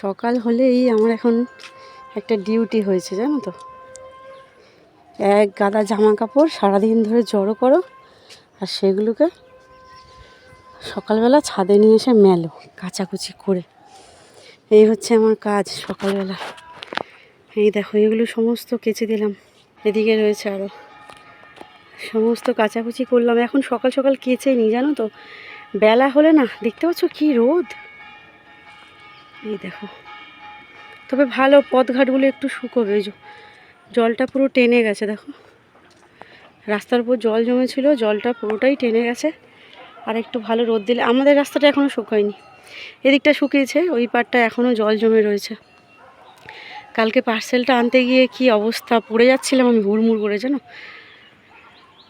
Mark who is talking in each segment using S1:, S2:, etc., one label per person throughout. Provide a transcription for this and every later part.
S1: সকাল হলেই আমার এখন একটা ডিউটি হয়েছে, জানো তো। এক গাদা জামা কাপড় সারাদিন ধরে জড়ো করো আর সেগুলোকে সকালবেলা ছাদে নিয়ে এসে মেলো, কাচাকুচি করে। এই হচ্ছে আমার কাজ সকালবেলা। এই দেখো, এগুলো সমস্ত কেচে দিলাম। এদিকে রয়েছে আরও সমস্ত কাচাকুচি করলাম। এখন সকাল সকাল কেচে নিই জানো তো। বেলা হলে না, দেখতে পাচ্ছ কি রোদ? এই দেখো। তবে ভালো, পথঘাটগুলো একটু শুকোবে। জলটা পুরো টেনে গেছে, দেখো। রাস্তার উপর জল জমেছিল, জলটা পুরোটাই টেনে গেছে। আর একটু ভালো রোদ দিলে আমাদের রাস্তাটা এখনও শুকায়নি। এদিকটা শুকিয়েছে, ওই পারটা এখনও জল জমে রয়েছে। কালকে পার্সেলটা আনতে গিয়ে কি অবস্থা? পড়ে যাচ্ছিলাম আমি হুড়মুড় করে, জানো?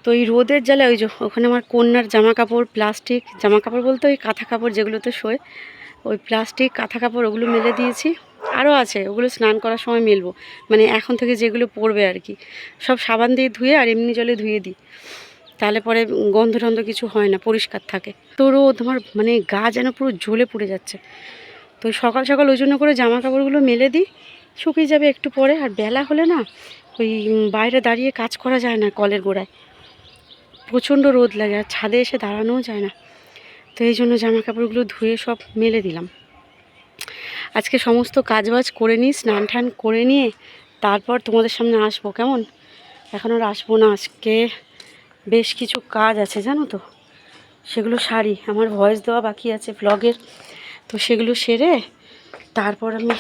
S1: তো এই রোদের জ্বালা ওই যে ওখানে আমার কন্যার জামা কাপড় প্লাস্টিক জামা কাপড় বলতে ওই কাঁথা কাপড় যেগুলোতে শোয় ওই প্লাস্টিক কাঁথা কাপড় ওগুলো মেলে দিয়েছি। আরও আছে, ওগুলো স্নান করার সময় মেলবো। মানে এখন থেকে যেগুলো পরবে আর কি। সব সাবান দিয়ে ধুয়ে আর এমনি জলে ধুয়ে দিই। তাহলে পরে গন্ধ টন্ধ কিছু হয় না, পরিষ্কার থাকে। তো রোদ আমার মানে গা যেন পুরো জ্বলে পড়ে যাচ্ছে। তো সকাল সকাল ওই জন্য করে জামা কাপড়গুলো মেলে দিই। শুকিয়ে যাবে একটু পরে। আর বেলা হলে না, ওই বাইরে দাঁড়িয়ে কাজ করা যায় না কলের গোড়ায়। প্রচণ্ড রোদ লাগে, আর ছাদে এসে দাঁড়ানোও যায় না। তো এই জন্য জামা কাপড়গুলো ধুয়ে সব মেলে দিলাম। আজকে সমস্ত কাজবাজ করে নিই, স্নান টান করে নিয়ে তারপর তোমাদের সামনে আসব, কেমন? এখন আর আসব না, আজকে বেশ কিছু কাজ আছে, জানো তো? সেগুলো সারি, আমার ভয়েস দেওয়া বাকি আছে ব্লগের তো সেগুলো সেরে তারপর আমি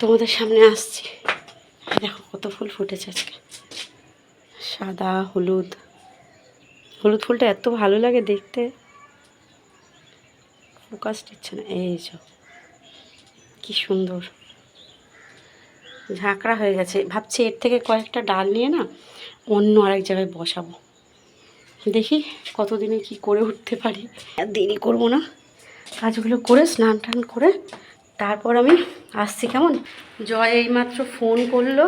S1: তোমাদের সামনে আসছি। দেখো কত ফুল ফুটেছে আজকে। সাদা, হলুদ। হলুদ ফুলটা এত ভালো লাগে দেখতে। ফোকাস দিচ্ছে না, এই যে। কি সুন্দর। ঝাঁকড়া হয়ে গেছে। ভাবছি এর থেকে কয়েকটা ডাল নিয়ে না অন্য আরেক জায়গায় বসাবো। দেখি কতদিনে কি করে উঠতে পারি। আর দেরি করব না। কাজগুলো করে স্নান টান করে তারপর আমি আসছি কেমন? জয় এইমাত্র ফোন করল।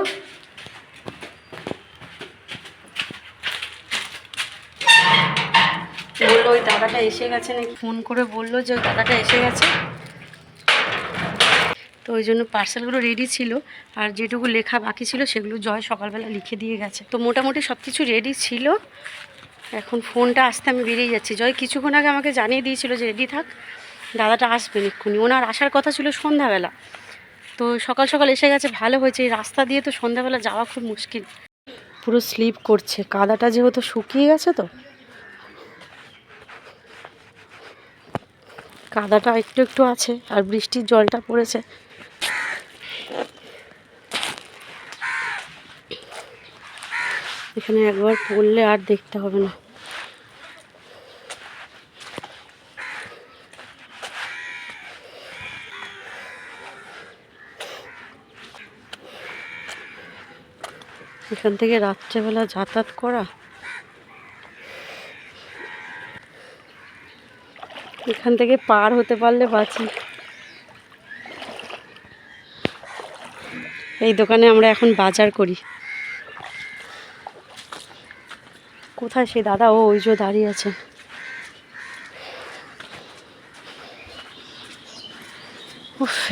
S1: বলল ওই দাদাটা এসে গেছে নাকি? ফোন করে বলল যে ওই দাদাটা এসে গেছে। তো ওই জন্য পার্সেলগুলো রেডি ছিল, আর যেটুকু লেখা বাকি ছিল সেগুলো জয় সকালবেলা লিখে দিয়ে গেছে। তো মোটামুটি সব কিছু রেডি ছিল। এখন ফোনটা আসতে আমি বেরিয়ে যাচ্ছি। জয় কিছুক্ষণ আগে আমাকে জানিয়ে দিয়েছিল যে, রেডি থাক, দাদাটা আসবেন এক্ষুনি। ওনার আসার কথা ছিল সন্ধ্যাবেলা। তো সকাল সকাল এসে গেছে, ভালো হয়েছে। এই রাস্তা দিয়ে তো সন্ধ্যাবেলা যাওয়া খুব মুশকিল। পুরো স্লিপ করছে। কাদাটা যেহেতু শুকিয়ে গেছে তো কাদাটা একটু একটু আছে আর বৃষ্টির জলটা পড়েছে। এখানে একবার পড়লে আর দেখতে হবে না। এখান থেকে রাত্রেবেলা যাতায়াত করা এখান থেকে পার হতে পারলে বাঁচি। এই দোকানে আমরা এখন বাজার করি। কোথায় সেই দাদা? ও, ওই যে দাঁড়িয়ে আছে।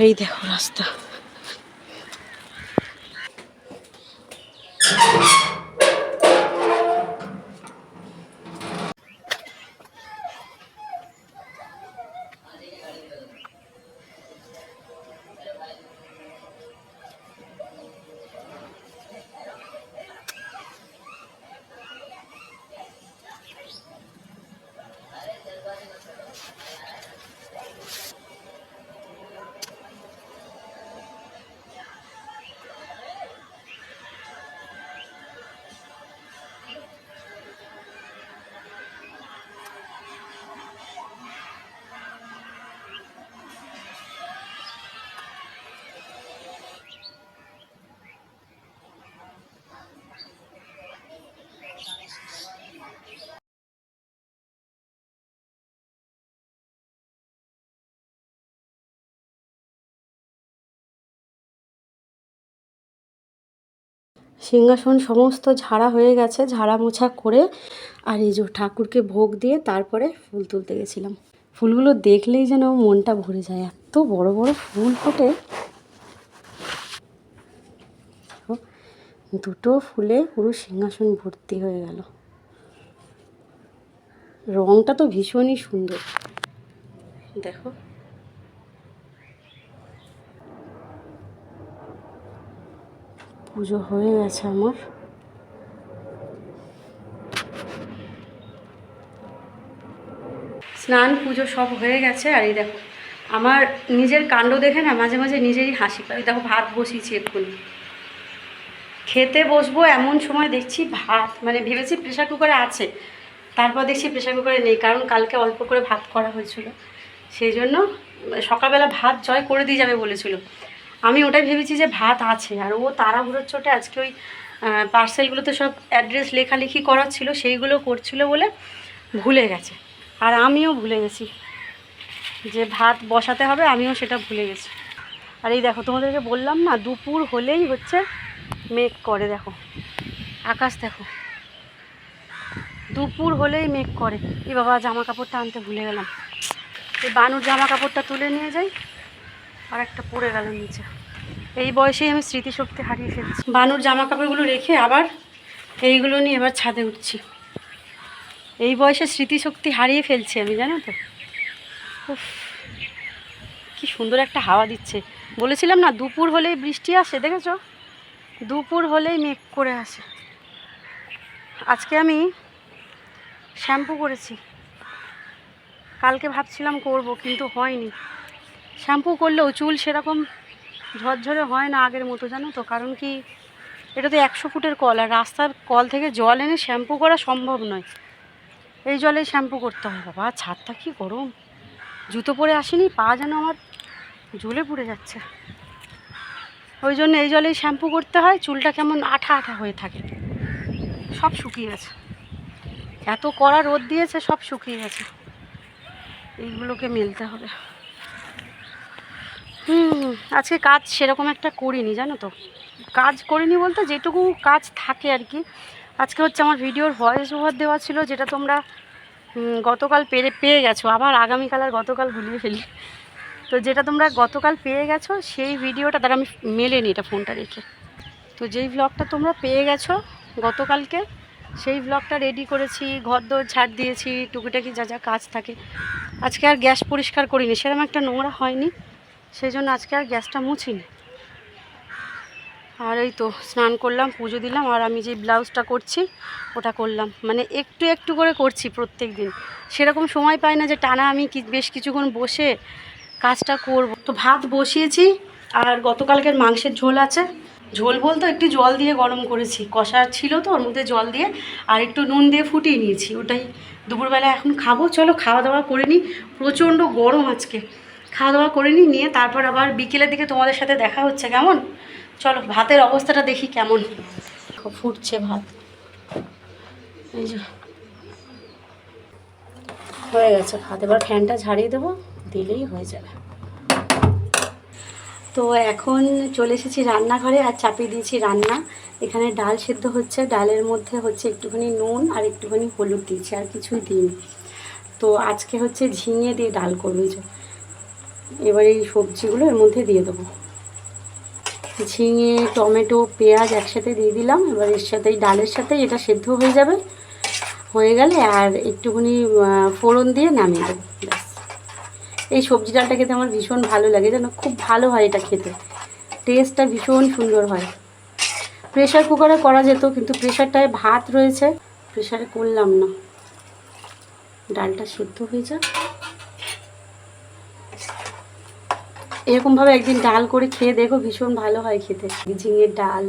S1: এই দেখো রাস্তা। সিংহাসন সমস্ত ঝাড়া হয়ে গেছে, ঝাড়া মোছা করে আর এই যে ঠাকুরকে ভোগ দিয়ে তারপরে ফুল তুলতে গেছিলাম। ফুলগুলো দেখলেই যেন মনটা ভরে যায়, এত বড় বড় ফুল ফোটে। দুটো ফুলে পুরো সিংহাসন ভর্তি হয়ে গেল। রংটা তো ভীষণই সুন্দর। দেখো পুজো হয়ে গেছে আমার। স্নান, পুজো সব হয়ে গেছে। আর এই দেখো, আমার নিজের কাণ্ড দেখে না মাঝে মাঝে নিজেরই হাসি পাই। দেখো, ভাত বসিয়েছি এক্ষুনি। খেতে বসবো এমন সময় দেখছি ভাত মানে ভেবেছি প্রেশার কুকারে আছে। তারপর দেখছি প্রেশার কুকারে নেই, কারণ কালকে অল্প করে ভাত করা হয়েছিল। সেই জন্য সকালবেলা ভাত জয় করে দিয়ে যাবে বলেছিল। আমি ওটাই ভেবেছি যে ভাত আছে, আর ও তাড়াহুড়োর চোটে আজকে ওই পার্সেলগুলোতে সব অ্যাড্রেস লেখালেখি করার ছিল, সেইগুলো করছিল বলে ভুলে গেছে। আর আমিও ভুলে গেছি যে ভাত বসাতে হবে, আমিও সেটা ভুলে গেছি। আর এই দেখো, তোমাদেরকে বললাম না, দুপুর হলেই হচ্ছে মেঘ করে, দেখো। আকাশ দেখো। দুপুর হলেই মেঘ করে। এ বাবা, জামা কাপড়টা আনতে ভুলে গেলাম। এই বানুর জামা কাপড়টা তুলে নিয়ে যাই। আর একটা পড়ে গেল নিচে। এই বয়সেই আমি স্মৃতিশক্তি হারিয়ে ফেলছি। বানুর জামা কাপড়গুলো রেখে আবার এইগুলো নিয়ে এবার ছাদে উঠছি। এই বয়সে স্মৃতিশক্তি হারিয়ে ফেলছি আমি জানো তো? উফ, কি সুন্দর একটা হাওয়া দিচ্ছে। বলেছিলাম না দুপুর হলেই বৃষ্টি আসে দেখেছ? দুপুর হলেই মেঘ করে আসে। আজকে আমি শ্যাম্পু করেছি। কালকে ভাবছিলাম করব কিন্তু হয়নি। শ্যাম্পু করলেও চুল সেরকম ঝরঝরে হয় না আগের মতো, জানো তো? কারণ কি, এটা তো একশো ফুটের কল আর রাস্তার কল থেকে জল এনে শ্যাম্পু করা সম্ভব নয়। এই জলেই শ্যাম্পু করতে হয়। বাবা, ছাদটা কি গরম? জুতো পরে আসেনি, পা যেন আমার জ্বলে পুড়ে যাচ্ছে। ওই জন্য এই জলেই শ্যাম্পু করতে হয়, চুলটা কেমন আঠা আঠা হয়ে থাকে। সব শুকিয়ে গেছে। এত কড়া রোদ দিয়েছে, সব শুকিয়ে গেছে। এইগুলোকে মেলতে হবে। আজকে কাজ সেরকম একটা করিনি, জানো তো। কাজ করিনি বলতে যেটুকু কাজ থাকে আর কি। আজকে হচ্ছে আমার ভিডিওর ভয়েস ওভার দেওয়া ছিল, যেটা তোমরা গতকাল পেরে, পেয়ে গেছো। আবার আগামীকাল আর গতকাল ভুলিয়ে ফেলি। তো যেটা তোমরা গতকাল পেয়ে গেছো, সেই ভিডিওটা তারা আমি মেলেনি এটা ফোনটা রেখে। তো যেই ব্লগটা তোমরা পেয়ে গেছো গতকালকে, সেই ব্লগটা রেডি করেছি ঘর দোর ঝাড় দিয়েছি, টুকিটাকি যা যা কাজ থাকে। আজকে আর গ্যাস পরিষ্কার করিনি সেরকম একটা নোংরা হয়নি। সেই জন্য আজকে আর গ্যাসটা মুছিনি। আর এই তো স্নান করলাম, পুজো দিলাম, আর আমি যে ব্লাউজটা করছি, ওটা করলাম। মানে একটু একটু করে করছি প্রত্যেক দিন। সেরকম সময় পাই না যে টানা আমি বেশ কিছুক্ষণ বসে কাজটা করব। তো ভাত বসিয়েছি, আর গতকালকের মাংসের ঝোল আছে। ঝোল বলতে একটু জল দিয়ে গরম করেছি। কষা ছিল তো, ওর মধ্যে জল দিয়ে, আর একটু নুন দিয়ে ফুটিয়ে নিয়েছি। ওটাই দুপুরবেলা এখন খাব। চলো খাওয়া দাওয়া করে নিই। প্রচণ্ড গরম আজকে। খাওয়া দাওয়া করে নিই, নিয়ে তারপর আবার বিকেলের দিকে তোমাদের সাথে দেখা হচ্ছে, কেমন? চলো, ভাতের অবস্থাটা দেখি কেমন। ফুটছে ভাত। এই যে। হয়ে গেছে ভাত। এবার ফ্যানটা ঝাড়িয়ে দেবো, দিলেই হয়ে যাবে। তো এখন চলে এসেছি রান্নাঘরে, আর চাপিয়ে দিয়েছি রান্না। এখানে ডাল সেদ্ধ হচ্ছে, ডালের মধ্যে হচ্ছে একটুখানি নুন আর একটুখানি হলুদ দিয়েছি, আর কিছুই দিইনি। তো আজকে হচ্ছে ঝিঙে দিয়ে ডাল করব যে। এবার এই সবজিগুলো এর মধ্যে দিয়ে দেবো। ঝিঙে, টমেটো, পেঁয়াজ একসাথে দিয়ে দিলাম। এবার এর সাথে ডালের সাথে এটা সেদ্ধ হয়ে যাবে। হয়ে গেলে আর একটুখানি ফোড়ন দিয়ে নামিয়ে দেবো এই সবজি ডালটা খেতে আমার ভীষণ ভালো লাগে, যেন খুব ভালো হয় এটা খেতে। টেস্টটা ভীষণ সুন্দর হয়। প্রেশার কুকারে করা যেত, কিন্তু প্রেশারটায় ভাত রয়েছে। প্রেশারে করলাম না। ডালটা সেদ্ধ হয়ে যাক। এরকমভাবে একদিন ডাল করে খেয়ে দেখো, ভীষণ ভালো হয় খেতে। ঝিঙের ডাল,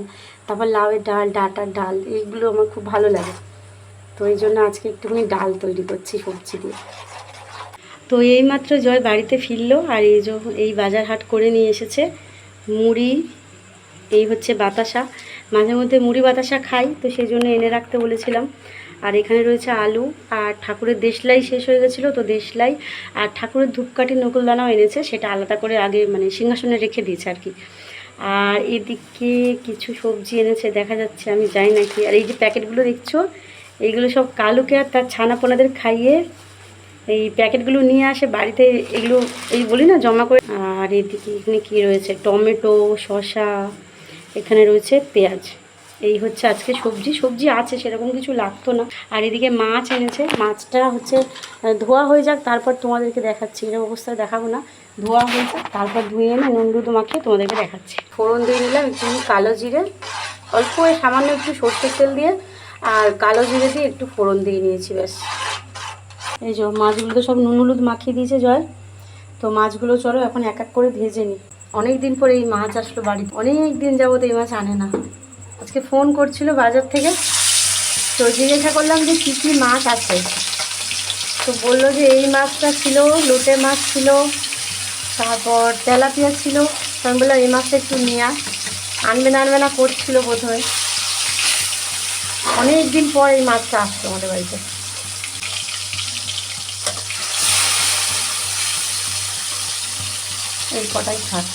S1: তারপর লাউয়ের ডাল, ডাটার ডাল, এইগুলো আমার খুব ভালো লাগে। তো এই জন্য আজকে একটুখানি ডাল তৈরি করছি সবজি দিয়ে। তো এইমাত্র জয় বাড়িতে ফিরলো, আর এই যে এই বাজার হাট করে নিয়ে এসেছে, মুড়ি, এই হচ্ছে বাতাসা। মাঝে মধ্যে মুড়ি বাতাসা খাই, তো সেই জন্য এনে রাখতে বলেছিলাম। আর এখানে রয়েছে আলু, আর ঠাকুরের দেশলাই শেষ হয়ে গেছিল, তো দেশলাই আর ঠাকুরের ধূপকাঠি নকুলদানাও এনেছে, সেটা আলাদা করে আগে মানে সিংহাসনে রেখে দিয়েছে আর কি। আর এদিকে কিছু সবজি এনেছে, দেখা যাচ্ছে, আমি যাই নাকি আর এই যে প্যাকেটগুলো দেখছ, এইগুলো সব কালুকে আর তার ছানাপোনাদের খাইয়ে এই প্যাকেটগুলো নিয়ে আসে বাড়িতে, এগুলো এই বলি না, জমা করে। আর এদিকে এখানে কী রয়েছে? টমেটো, শসা, এখানে রয়েছে পেঁয়াজ। এই হচ্ছে আজকে সবজি। সবজি আছে, সেরকম কিছু লাগতো না। আর এদিকে মাছ এনেছে। মাছটা হচ্ছে ধোয়া হয়ে যাক, তারপর তোমাদেরকে দেখাচ্ছি। এরকম অবস্থায় দেখাবো না। ধোয়া হয়ে যাক, তারপর ধুয়ে এনে নুন দুধ মাখিয়ে তোমাদেরকে দেখাচ্ছি। ফোড়ন দিয়ে নিলাম একটু কালো জিরে। অল্প সামান্য একটু সর্ষের তেল দিয়ে আর কালো জিরে দিয়ে একটু ফোড়ন দিয়ে নিয়েছি, ব্যাস। এই যে মাছগুলো তো সব নুন হলুদ মাখিয়ে দিয়েছে জয়। তো মাছগুলো চলো এখন এক এক করে ভেজে নিই। অনেক দিন পরে এই মাছ আসলো বাড়িতে। অনেক দিন যাবত এই মাছ আনে না। আজকে ফোন করছিল বাজার থেকে। তো জিজ্ঞাসা করলাম যে কী কী মাছ আছে। তো বলল যে এই মাছটা ছিল, লোটে মাছ ছিল, তারপর তেলাপিয়া ছিল। আমি বললাম, এই মাছটা একটু নিয়ে। আনবে না আনবে না, করছিল বোধহয়। অনেক দিন পর এই মাছটা আসতো আমাদের বাড়িতে। এই কটাই থাক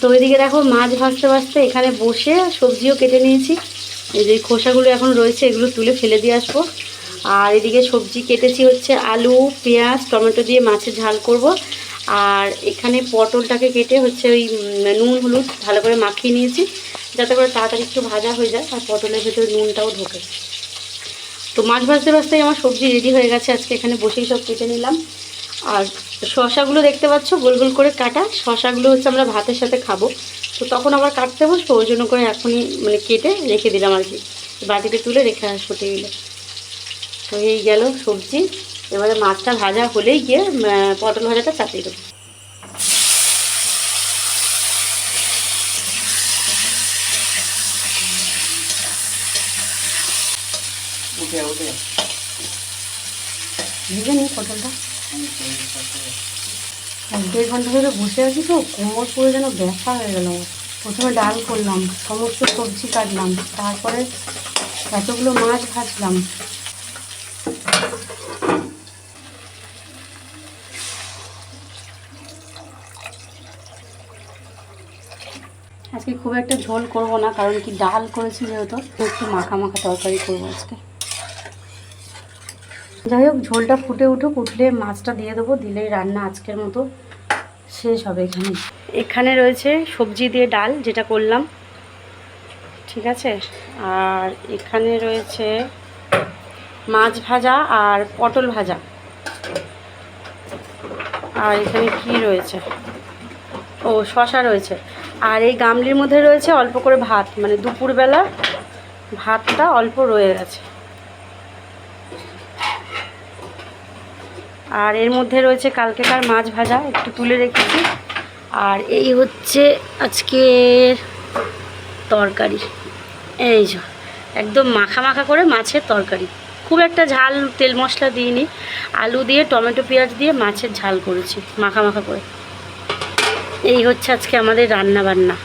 S1: তো এদিকে দেখো মাছ ভাজতে ভাজতে এখানে বসে সবজিও কেটে নিয়েছি। এই যে খোসাগুলো এখন রয়েছে, এগুলো তুলে ফেলে দিয়ে আসব। আর এদিকে সবজি কেটেছি হচ্ছে আলু, পেঁয়াজ, টমেটো দিয়ে মাছের ঝাল করব। আর এখানে পটলটাকে কেটে হচ্ছে ওই নুন, হলুদ ভালো করে মাখিয়ে নিয়েছি, যাতে করে তাড়াতাড়ি একটু ভাজা হয়ে যায় আর পটলের ভেতরে নুনটাও ঢোকে। তো মাছ ভাজতে ভাজতেই আমার সবজি রেডি হয়ে গেছে, আজকে এখানে বসেই সব কেটে নিলাম। আর শশাগুলো দেখতে পাচ্ছ? গোল গোল করে কাটা। শশাগুলো হচ্ছে আমরা ভাতের সাথে খাব। তো তখন আবার কাটতে বসবো ওই জন্য করে এখনই মানে কেটে রেখে দিলাম আর কি। বাটিতে তুলে রেখে আসব টেবিলে তো এই গেল সবজি। এবারে মাছটা ভাজা হলেই গিয়ে পটল ভাজাটা চাপিয়ে দেবো।
S2: উঠে উঠে।
S1: ভেজে নিই পটলটা। এক দেড় ঘণ্টা ধরে বসে আছি তো, কোমর পুরো যেন ব্যথা হয়ে গেল। প্রথমে ডাল করলাম, সমস্ত সবজি কাটলাম, তারপরে এতগুলো মাছ ভাজলাম। আজকে খুব একটা ঝোল করব না, কারণ কি ডাল করেছি যেহেতু, একটু মাখা মাখা তরকারি করব আজকে। যাই হোক, ঝোলটা ফুটে উঠুক, উঠলে মাছটা দিয়ে দেবো, দিলেই রান্না আজকের মতো শেষ হবে এখানে। এখানে রয়েছে সবজি দিয়ে ডাল, যেটা করলাম। ঠিক আছে? আর এখানে রয়েছে মাছ ভাজা আর পটল ভাজা। আর এখানে কি রয়েছে? ও, শশা রয়েছে। আর এই গামলির মধ্যে রয়েছে অল্প করে ভাত মানে দুপুরবেলা ভাতটা অল্প রয়ে গেছে। আর এর মধ্যে রয়েছে কালকেকার মাছ ভাজা, একটু তুলে রেখেছি। আর এই হচ্ছে আজকের তরকারি। এই যে, একদম মাখা মাখা করে মাছের তরকারি। খুব একটা ঝাল তেল মশলা দিইনি। আলু দিয়ে, টমেটো, পেঁয়াজ দিয়ে মাছের ঝাল করেছি, মাখা মাখা করে। এই হচ্ছে আজকে আমাদের রান্না বান্না